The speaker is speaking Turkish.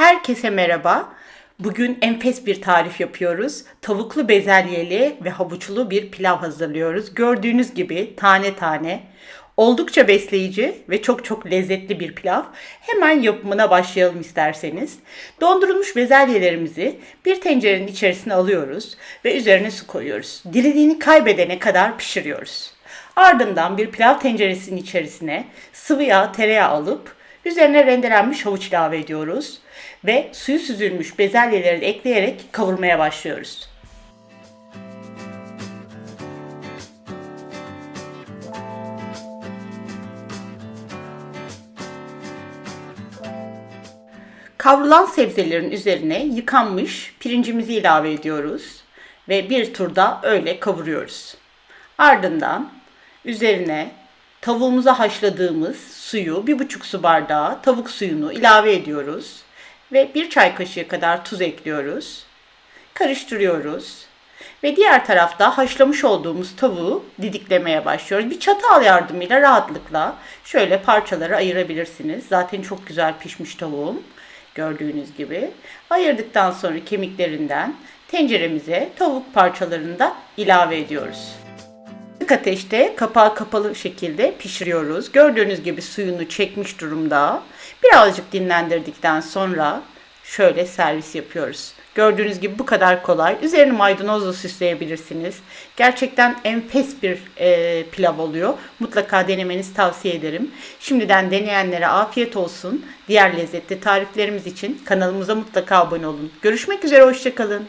Herkese merhaba. Bugün enfes bir tarif yapıyoruz. Tavuklu bezelyeli ve havuçlu bir pilav hazırlıyoruz. Gördüğünüz gibi tane tane. Oldukça besleyici ve çok çok lezzetli bir pilav. Hemen yapımına başlayalım isterseniz. Dondurulmuş bezelyelerimizi bir tencerenin içerisine alıyoruz ve üzerine su koyuyoruz. Diriliğini kaybedene kadar pişiriyoruz. Ardından bir pilav tenceresinin içerisine sıvı yağ, tereyağı alıp üzerine rendelenmiş havuç ilave ediyoruz ve suyu süzülmüş bezelyeleri ekleyerek kavurmaya başlıyoruz. Kavrulan sebzelerin üzerine yıkanmış pirincimizi ilave ediyoruz ve bir turda öyle kavuruyoruz. Ardından üzerine tavuğumuza haşladığımız suyu bir buçuk su bardağı tavuk suyunu ilave ediyoruz ve bir çay kaşığı kadar tuz ekliyoruz. Karıştırıyoruz. Ve diğer tarafta haşlamış olduğumuz tavuğu didiklemeye başlıyoruz. Bir çatal yardımıyla rahatlıkla şöyle parçalara ayırabilirsiniz. Zaten çok güzel pişmiş tavuğum gördüğünüz gibi. Ayırdıktan sonra kemiklerinden tenceremize tavuk parçalarını da ilave ediyoruz. Kısık ateşte kapağı kapalı şekilde pişiriyoruz. Gördüğünüz gibi suyunu çekmiş durumda. Birazcık dinlendirdikten sonra şöyle servis yapıyoruz. Gördüğünüz gibi bu kadar kolay. Üzerini maydanozla süsleyebilirsiniz. Gerçekten enfes bir e, pilav oluyor. Mutlaka denemenizi tavsiye ederim. Şimdiden deneyenlere afiyet olsun. Diğer lezzetli tariflerimiz için kanalımıza mutlaka abone olun. Görüşmek üzere, hoşçakalın.